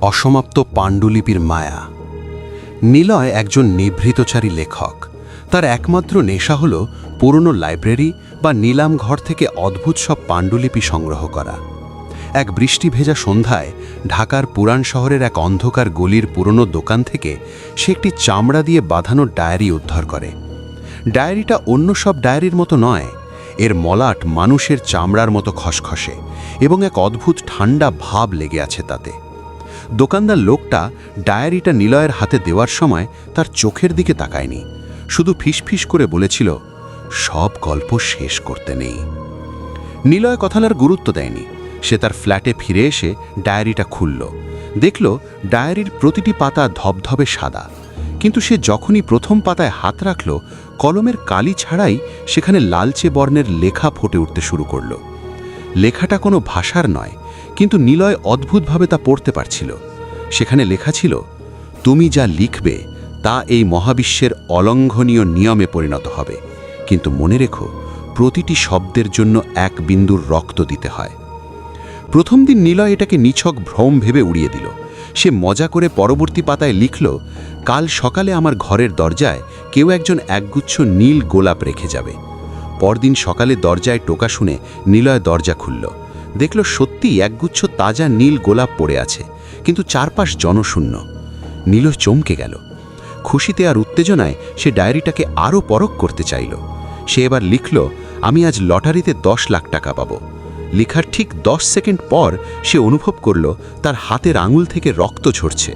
অসমাপ্ত পাণ্ডুলিপির মায়া। নিলয় একজন নিভৃতচারী লেখক। তার একমাত্র নেশা হল পুরনো লাইব্রেরি বা নিলাম ঘর থেকে অদ্ভুত সব পাণ্ডুলিপি সংগ্রহ করা। এক বৃষ্টি ভেজা সন্ধ্যায় ঢাকার পুরাণ শহরের এক অন্ধকার গলির পুরনো দোকান থেকে সে একটি চামড়া দিয়ে বাঁধানো ডায়েরি উদ্ধার করে। ডায়েরিটা অন্য সব ডায়েরির মতো নয়, এর মলাট মানুষের চামড়ার মতো খসখসে এবং এক অদ্ভুত ঠান্ডা ভাব লেগে আছে তাতে। দোকানদার লোকটা ডায়েরিটা নিলয়ের হাতে দেওয়ার সময় তার চোখের দিকে তাকায়নি, শুধু ফিসফিস করে বলেছিল, সব গল্প শেষ করতে নেই। নিলয় কথালার গুরুত্ব দেয়নি। সে তার ফ্ল্যাটে ফিরে এসে ডায়েরিটা খুলল। দেখল, ডায়েরির প্রতিটি পাতা ধবধবে সাদা। কিন্তু সে যখনই প্রথম পাতায় হাত রাখল, কলমের কালি ছাড়াই সেখানে লালচে বর্ণের লেখা ফুটে উঠতে শুরু করল। লেখাটা কোনো ভাষার নয় কিন্তু নিলয় অদ্ভুতভাবে তা পড়তে পারছিল। সেখানে লেখা ছিল, তুমি যা লিখবে, তা এই মহাবিশ্বের অলঙ্ঘনীয় নিয়মে পরিণত হবে। কিন্তু মনে রেখো, প্রতিটি শব্দের জন্য এক বিন্দুর রক্ত দিতে হয়। প্রথম দিন নিলয় এটাকে নিছক ভ্রম ভেবে উড়িয়ে দিল। সে মজা করে পরবর্তী পাতায় লিখল, কাল সকালে আমার ঘরের দরজায় কেউ একজন একগুচ্ছ নীল গোলাপ রেখে যাবে। পরদিন সকালে দরজায় টোকা শুনে নিলয় দরজা খুলল। দেখল সত্যি একগুচ্ছ তাজা নীল গোলাপ পড়ে আছে, কিন্তু চারপাশ জনশূন্য। নীলয় চমকে গেল। খুশিতে আর উত্তেজনায় সে ডায়েরিটাকে আরও পরখ করতে চাইল। সে এবার লিখল, আমি আজ লটারিতে দশ লাখ টাকা পাব। লেখার ঠিক দশ সেকেন্ড পর সে অনুভব করল, তার হাতের আঙুল থেকে রক্ত ঝরছে।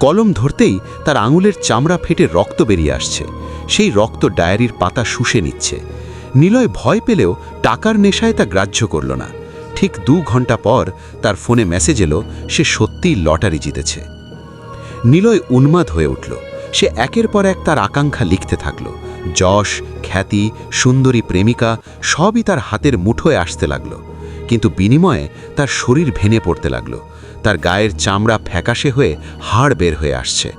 কলম ধরতেই তার আঙুলের চামড়া ফেটে রক্ত বেরিয়ে আসছে। সেই রক্ত ডায়েরির পাতা শুষে নিচ্ছে। নিলয় ভয় পেলেও টাকার নেশায় তা গ্রাহ্য করল না। ঠিক দু ঘণ্টা পর তার ফোনে মেসেজ এলো, সে সত্যিই লটারি জিতেছে। নিলয় উন্মাদ হয়ে উঠল। সে একের পর এক তার আকাঙ্ক্ষা লিখতে থাকল। যশ, খ্যাতি, সুন্দরী প্রেমিকা সবই তার হাতের মুঠোয় আসতে লাগল। কিন্তু বিনিময়ে তার শরীর ভেঙে পড়তে লাগল। তার গায়ের চামড়া ফ্যাকাশে হয়ে হাড় বের হয়ে আসছে।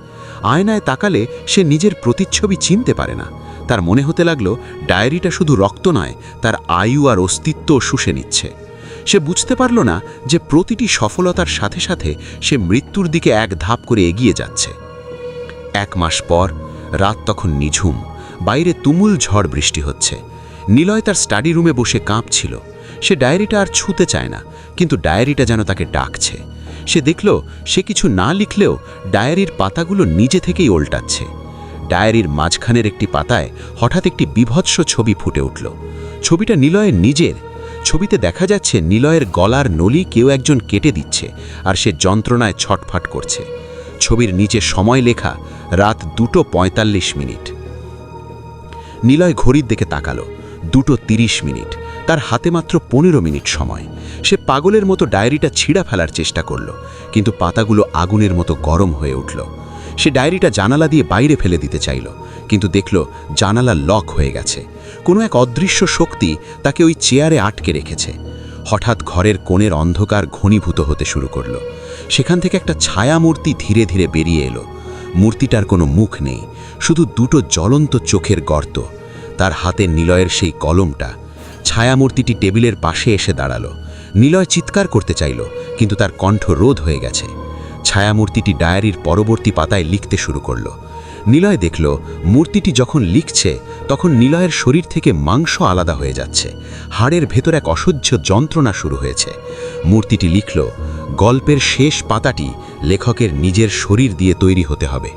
আয়নায় তাকালে সে নিজের প্রতিচ্ছবি চিনতে পারে না। তার মনে হতে লাগল, ডায়েরিটা শুধু রক্ত নয়, তার আয়ু আর অস্তিত্ব শুষে নিচ্ছে। সে বুঝতে পারল না যে প্রতিটি সফলতার সাথে সাথে সে মৃত্যুর দিকে এক ধাপ করে এগিয়ে যাচ্ছে। এক মাস পর, রাত তখন নিঝুম, বাইরে তুমুল ঝড় বৃষ্টি হচ্ছে। নিলয় তার স্টাডি রুমে বসে কাঁপছিল। সে ডায়েরিটা আর ছুতে চায় না, কিন্তু ডায়েরিটা যেন তাকে ডাকছে। সে দেখল, সে কিছু না লিখলেও ডায়েরির পাতাগুলো নিজে থেকেই ওল্টাচ্ছে। ডায়েরির মাঝখানের একটি পাতায় হঠাৎ একটি বিভৎস ছবি ফুটে উঠল। ছবিটা নিলয়ের নিজের ছবিতে দেখা যাচ্ছে নিলয়ের গলার নলি কেউ একজন কেটে দিচ্ছে আর সে যন্ত্রণায় ছটফট করছে। ছবির নিচে সময় লেখা, রাত দুটো পঁয়তাল্লিশ মিনিট। নিলয় ঘড়ির দিকে তাকালো, দুটো তিরিশ মিনিট, তার হাতে মাত্র পনেরো মিনিট সময়। সে পাগলের মতো ডায়েরিটা ছিঁড়া ফেলার চেষ্টা করল, কিন্তু পাতাগুলো আগুনের মতো গরম হয়ে উঠল। সে ডায়েরিটা জানালা দিয়ে বাইরে ফেলে দিতে চাইল, কিন্তু দেখল জানালা লক হয়ে গেছে। কোনো এক অদৃশ্য শক্তি তাকে ওই চেয়ারে আটকে রেখেছে। হঠাৎ ঘরের কোণের অন্ধকার ঘনীভূত হতে শুরু করল। সেখান থেকে একটা ছায়া মূর্তি ধীরে ধীরে বেরিয়ে এলো। মূর্তিটার কোনো মুখ নেই, শুধু দুটো জ্বলন্ত চোখের গর্ত। তার হাতে নিলয়ের সেই কলমটা। ছায়ামূর্তিটি টেবিলের পাশে এসে দাঁড়াল। নিলয় চিৎকার করতে চাইল, কিন্তু তার কণ্ঠ রোধ হয়ে গেছে। ছায়ামূর্তিটি ডায়েরির পরবর্তী পাতায় লিখতে শুরু করল। নিলয় দেখল, মূর্তিটি যখন লিখছে, তখন নিলয়ের শরীর থেকে মাংস আলাদা হয়ে যাচ্ছে। হাড়ের ভেতর এক অসহ্য যন্ত্রণা শুরু হয়েছে। মূর্তিটি লিখল, গল্পের শেষ পাতাটি লেখকের নিজের শরীর দিয়ে তৈরি হতে হবে।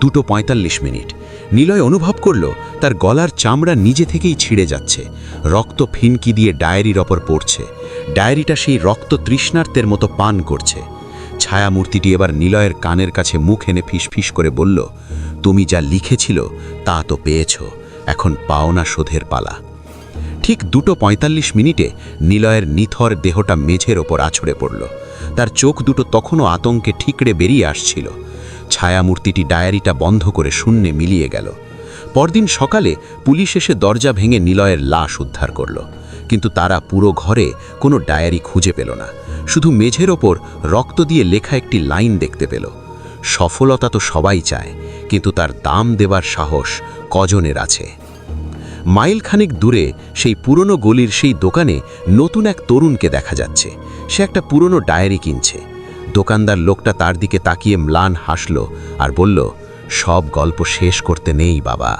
দুটো পঁয়তাল্লিশ মিনিট। নিলয় অনুভব করল, তার গলার চামড়া নিজে থেকেই ছিঁড়ে যাচ্ছে। রক্ত ফিনকি দিয়ে ডায়েরির ওপর পড়ছে। ডায়েরিটা সেই রক্ত তৃষ্ণার্তের মতো পান করছে। ছায়ামূর্তিটি এবার নিলয়ের কানের কাছে মুখ এনে ফিসফিস করে বলল, তুমি যা লিখেছিল, তা তো পেয়েছ। এখন পাওনা শোধের পালা। ঠিক দুটো পঁয়তাল্লিশ মিনিটে নিলয়ের নিথর দেহটা মেঝের ওপর আছড়ে পড়ল। তার চোখ দুটো তখনও আতঙ্কে ঠিকড়ে বেরিয়ে আসছিল। ছায়ামূর্তিটি ডায়েরিটা বন্ধ করে শূন্যে মিলিয়ে গেল। পরদিন সকালে পুলিশ এসে দরজা ভেঙে নিলয়ের লাশ উদ্ধার করল। কিন্তু তারা পুরো ঘরে কোনো ডায়েরি খুঁজে পেল না। শুধু মেঝের ওপর রক্ত দিয়ে লেখা একটি লাইন দেখতে পেল। সফলতা তো সবাই চায়, কিন্তু তার দাম দেবার সাহস কজনের আছে। মাইলখানিক দূরে সেই পুরনো গলির সেই দোকানে নতুন এক তরুণকে দেখা যাচ্ছে। সে একটা পুরনো ডায়েরি কিনছে। দোকানদার লোকটা তার দিকে তাকিয়ে ম্লান হাসল আর বলল, সব গল্প শেষ করতে নেই বাবা।